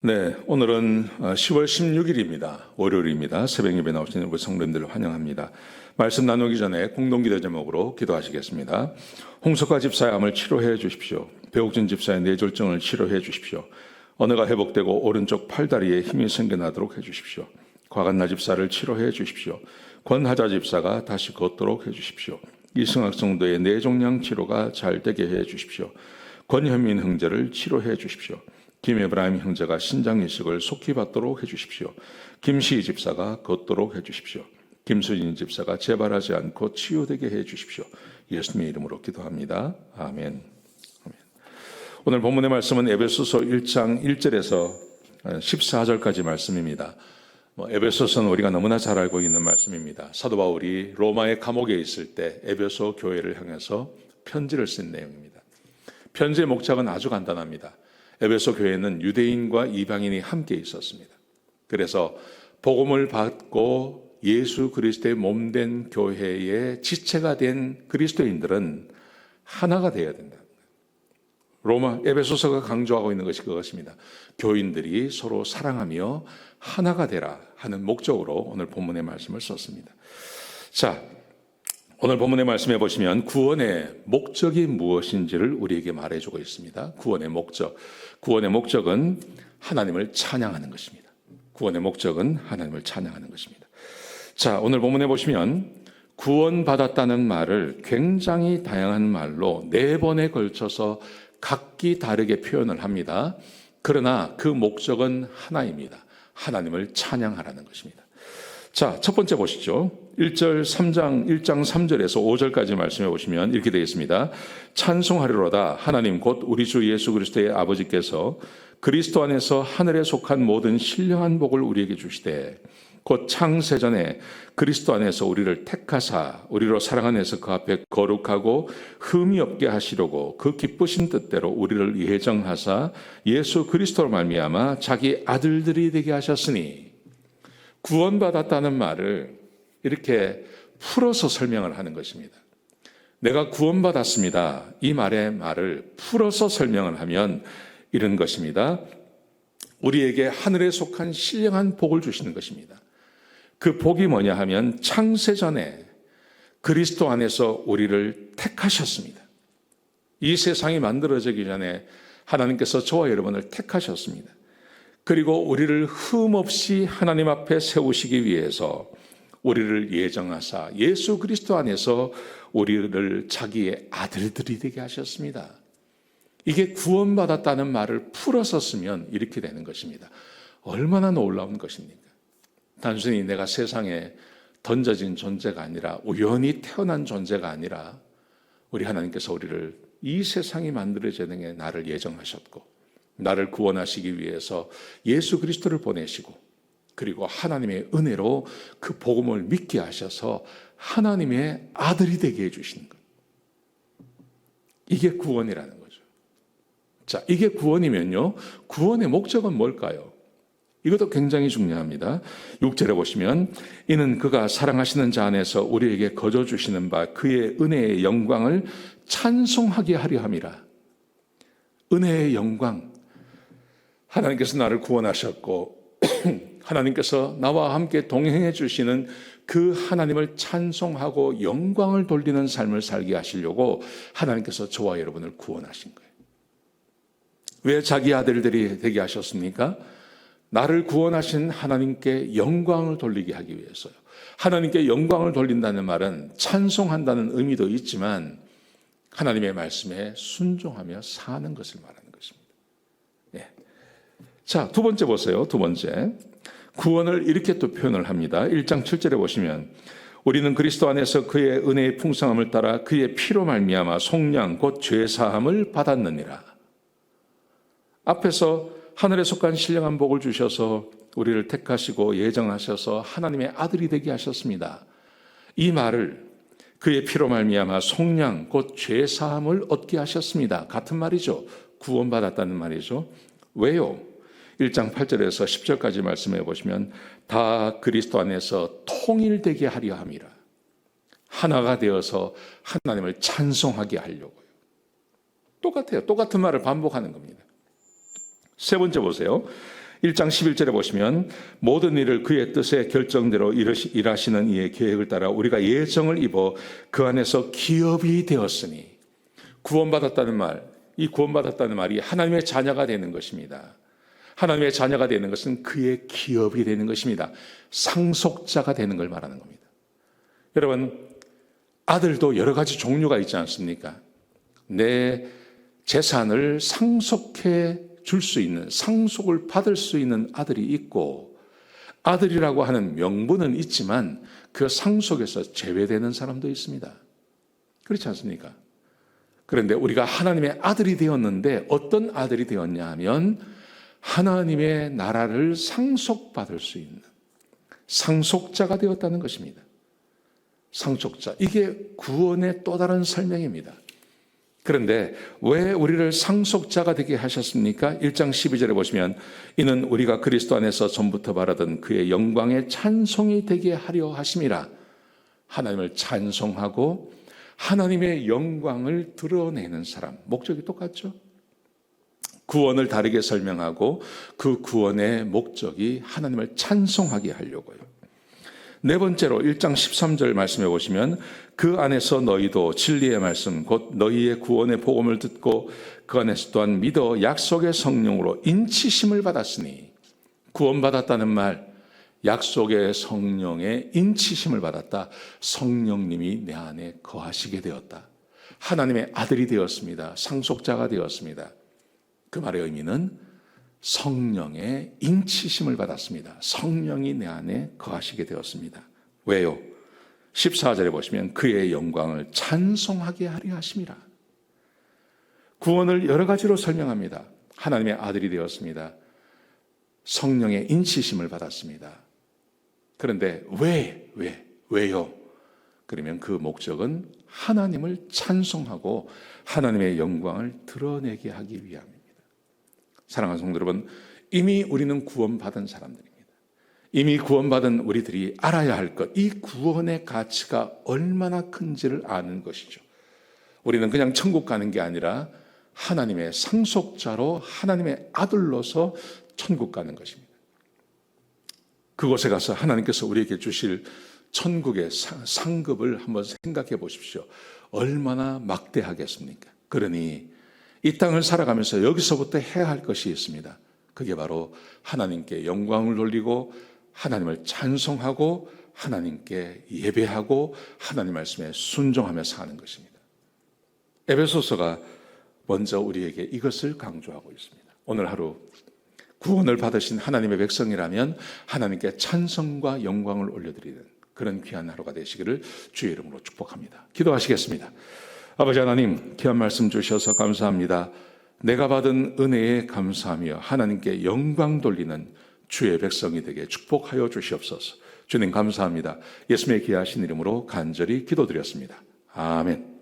네, 오늘은 10월 16일입니다. 월요일입니다. 새벽 예배 나오신 우리 성도님들을 환영합니다. 말씀 나누기 전에 공동기도 제목으로 기도하시겠습니다. 홍석화 집사의 암을 치료해 주십시오. 배옥진 집사의 뇌졸중을 치료해 주십시오. 언어가 회복되고 오른쪽 팔다리에 힘이 생겨나도록 해 주십시오. 과간나 집사를 치료해 주십시오. 권하자 집사가 다시 걷도록 해 주십시오. 이승학 성도의 뇌종양 치료가 잘 되게 해 주십시오. 권현민 형제를 치료해 주십시오. 김에브라임 형제가 신장 이식을 속히 받도록 해주십시오. 김시희 집사가 걷도록 해주십시오. 김수진 집사가 재발하지 않고 치유되게 해주십시오. 예수님의 이름으로 기도합니다. 아멘. 오늘 본문의 말씀은 에베소서 1장 1절에서 14절까지 말씀입니다. 뭐 에베소서는 우리가 너무나 잘 알고 있는 말씀입니다. 사도 바울이 로마의 감옥에 있을 때 에베소 교회를 향해서 편지를 쓴 내용입니다. 편지의 목적은 아주 간단합니다. 에베소 교회는 유대인과 이방인이 함께 있었습니다. 그래서 복음을 받고 예수 그리스도의 몸된 교회의 지체가 된 그리스도인들은 하나가 되어야 된다. 로마 에베소서가 강조하고 있는 것이 그것입니다. 교인들이 서로 사랑하며 하나가 되라 하는 목적으로 오늘 본문의 말씀을 썼습니다. 자, 오늘 본문의 말씀해 보시면 구원의 목적이 무엇인지를 우리에게 말해주고 있습니다. 구원의 목적. 구원의 목적은 하나님을 찬양하는 것입니다. 구원의 목적은 하나님을 찬양하는 것입니다. 자, 오늘 본문에 보시면 구원받았다는 말을 굉장히 다양한 말로 네 번에 걸쳐서 각기 다르게 표현을 합니다. 그러나 그 목적은 하나입니다. 하나님을 찬양하라는 것입니다. 자, 첫 번째 보시죠. 1절 3장 1장 3절에서 5절까지 말씀해 보시면 이렇게 되어 있습니다. 찬송하리로다 하나님 곧 우리 주 예수 그리스도의 아버지께서 그리스도 안에서 하늘에 속한 모든 신령한 복을 우리에게 주시되 곧 창세 전에 그리스도 안에서 우리를 택하사 우리로 사랑 안에서 그 앞에 거룩하고 흠이 없게 하시려고 그 기쁘신 뜻대로 우리를 예정하사 예수 그리스도로 말미암아 자기 아들들이 되게 하셨으니 구원받았다는 말을 이렇게 풀어서 설명을 하는 것입니다. 내가 구원받았습니다. 이 말의 말을 풀어서 설명을 하면 이런 것입니다. 우리에게 하늘에 속한 신령한 복을 주시는 것입니다. 그 복이 뭐냐 하면 창세전에 그리스도 안에서 우리를 택하셨습니다. 이 세상이 만들어지기 전에 하나님께서 저와 여러분을 택하셨습니다. 그리고 우리를 흠 없이 하나님 앞에 세우시기 위해서 우리를 예정하사 예수 그리스도 안에서 우리를 자기의 아들들이 되게 하셨습니다. 이게 구원받았다는 말을 풀어서 쓰면 이렇게 되는 것입니다. 얼마나 놀라운 것입니까? 단순히 내가 세상에 던져진 존재가 아니라 우연히 태어난 존재가 아니라 우리 하나님께서 우리를 이 세상이 만들어지는 게 나를 예정하셨고 나를 구원하시기 위해서 예수 그리스도를 보내시고 그리고 하나님의 은혜로 그 복음을 믿게 하셔서 하나님의 아들이 되게 해주시는 것. 이게 구원이라는 거죠. 자, 이게 구원이면요. 구원의 목적은 뭘까요? 이것도 굉장히 중요합니다. 6절에 보시면 이는 그가 사랑하시는 자 안에서 우리에게 거저 주시는 바 그의 은혜의 영광을 찬송하게 하려 함이라. 은혜의 영광. 하나님께서 나를 구원하셨고 하나님께서 나와 함께 동행해 주시는 그 하나님을 찬송하고 영광을 돌리는 삶을 살게 하시려고 하나님께서 저와 여러분을 구원하신 거예요. 왜 자기 아들들이 되게 하셨습니까? 나를 구원하신 하나님께 영광을 돌리게 하기 위해서요. 하나님께 영광을 돌린다는 말은 찬송한다는 의미도 있지만 하나님의 말씀에 순종하며 사는 것을 것입니다. 예. 자, 두 번째 보세요. 두 번째. 구원을 이렇게 또 표현을 합니다. 1장 7절에 보시면 우리는 그리스도 안에서 그의 은혜의 풍성함을 따라 그의 피로 말미암아 속량 곧 죄 사함을 받았느니라. 앞에서 하늘에 속한 신령한 복을 주셔서 우리를 택하시고 예정하셔서 하나님의 아들이 되게 하셨습니다. 이 말을 그의 피로 말미암아 속량 곧 죄 사함을 얻게 하셨습니다. 같은 말이죠. 구원받았다는 말이죠. 왜요? 1장 8절에서 10절까지 말씀해 보시면 다 그리스도 안에서 통일되게 하려 함이라. 하나가 되어서 하나님을 찬송하게 하려고요. 똑같아요. 똑같은 말을 반복하는 겁니다. 세 번째 보세요. 1장 11절에 보시면 모든 일을 그의 뜻의 결정대로 일하시는 이의 계획을 따라 우리가 예정을 입어 그 안에서 기업이 되었으니 구원받았다는 말, 이 구원받았다는 말이 하나님의 자녀가 되는 것입니다. 하나님의 자녀가 되는 것은 그의 기업이 되는 것입니다. 상속자가 되는 걸 말하는 겁니다. 여러분, 아들도 여러 가지 종류가 있지 않습니까? 내 재산을 상속해 줄 수 있는, 상속을 받을 수 있는 아들이 있고, 아들이라고 하는 명분은 있지만 그 상속에서 제외되는 사람도 있습니다. 그렇지 않습니까? 그런데 우리가 하나님의 아들이 되었는데 어떤 아들이 되었냐 하면 하나님의 나라를 상속받을 수 있는 상속자가 되었다는 것입니다. 상속자. 이게 구원의 또 다른 설명입니다. 그런데 왜 우리를 상속자가 되게 하셨습니까? 1장 12절에 보시면 이는 우리가 그리스도 안에서 전부터 바라던 그의 영광의 찬송이 되게 하려 하심이라. 하나님을 찬송하고 하나님의 영광을 드러내는 사람. 목적이 똑같죠? 구원을 다르게 설명하고 그 구원의 목적이 하나님을 찬송하게 하려고요. 네 번째로 1장 13절 말씀해 보시면 그 안에서 너희도 진리의 말씀 곧 너희의 구원의 복음을 듣고 그 안에서 또한 믿어 약속의 성령으로 인치심을 받았으니 구원받았다는 말 약속의 성령의 인치심을 받았다. 성령님이 내 안에 거하시게 되었다. 하나님의 아들이 되었습니다. 상속자가 되었습니다. 그 말의 의미는 성령의 인치심을 받았습니다. 성령이 내 안에 거하시게 되었습니다. 왜요? 14절에 보시면 그의 영광을 찬송하게 하려 하심이라. 구원을 여러 가지로 설명합니다. 하나님의 아들이 되었습니다. 성령의 인치심을 받았습니다. 그런데 왜, 왜, 왜요? 그러면 그 목적은 하나님을 찬송하고 하나님의 영광을 드러내게 하기 위함입니다. 사랑하는 성도 여러분, 이미 우리는 구원받은 사람들입니다. 이미 구원받은 우리들이 알아야 할 것, 이 구원의 가치가 얼마나 큰지를 아는 것이죠. 우리는 그냥 천국 가는 게 아니라 하나님의 상속자로 하나님의 아들로서 천국 가는 것입니다. 그곳에 가서 하나님께서 우리에게 주실 천국의 상- 상급을 한번 생각해 보십시오. 얼마나 막대하겠습니까? 그러니 이 땅을 살아가면서 여기서부터 해야 할 것이 있습니다. 그게 바로 하나님께 영광을 돌리고 하나님을 찬송하고 하나님께 예배하고 하나님 말씀에 순종하며 사는 것입니다. 에베소서가 먼저 우리에게 이것을 강조하고 있습니다. 오늘 하루 구원을 받으신 하나님의 백성이라면 하나님께 찬성과 영광을 올려드리는 그런 귀한 하루가 되시기를 주의 이름으로 축복합니다. 기도하시겠습니다. 아버지 하나님, 귀한 말씀 주셔서 감사합니다. 내가 받은 은혜에 감사하며 하나님께 영광 돌리는 주의 백성이 되게 축복하여 주시옵소서. 주님 감사합니다. 예수님의 귀하신 이름으로 간절히 기도드렸습니다. 아멘.